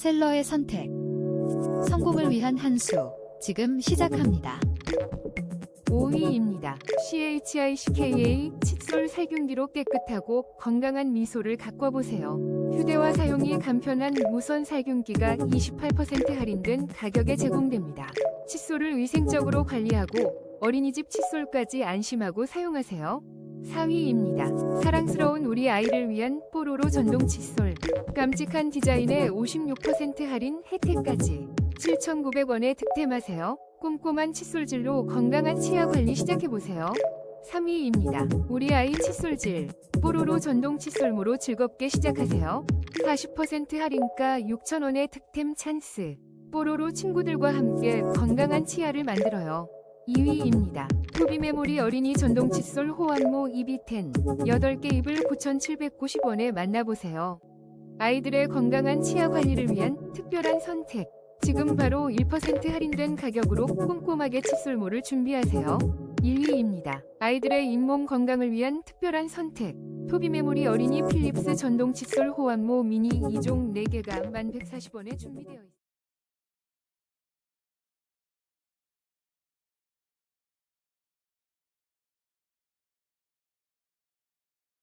셀러의 선택. 성공을 위한 한 수. 지금 시작합니다. 5위입니다. CHICKA 칫솔 살균기로 깨끗하고 건강한 미소를 가꿔보세요. 휴대와 사용이 간편한 무선 살균기가 28% 할인된 가격에 제공됩니다. 칫솔을 위생적으로 관리하고 어린이집 칫솔까지 안심하고 사용하세요. 4위입니다. 사랑스러운 우리 아이를 위한 뽀로로 전동 칫솔. 깜찍한 디자인에 56% 할인 혜택까지 7,900원에 득템하세요. 꼼꼼한 칫솔질로 건강한 치아 관리 시작해보세요. 3위입니다. 우리 아이 칫솔질. 뽀로로 전동 칫솔모로 즐겁게 시작하세요. 40% 할인가 6,000원의 득템 찬스. 뽀로로 친구들과 함께 건강한 치아를 만들어요. 2위입니다. 토비 메모리 어린이 전동 칫솔 호환모 EB10 8개 입을 9,790원에 만나보세요. 아이들의 건강한 치아 관리를 위한 특별한 선택. 지금 바로 1% 할인된 가격으로 꼼꼼하게 칫솔모를 준비하세요. 1위입니다. 아이들의 잇몸 건강을 위한 특별한 선택. 토비 메모리 어린이 필립스 전동 칫솔 호환모 미니 2종 4개가 1140원에 준비되어 있습니다.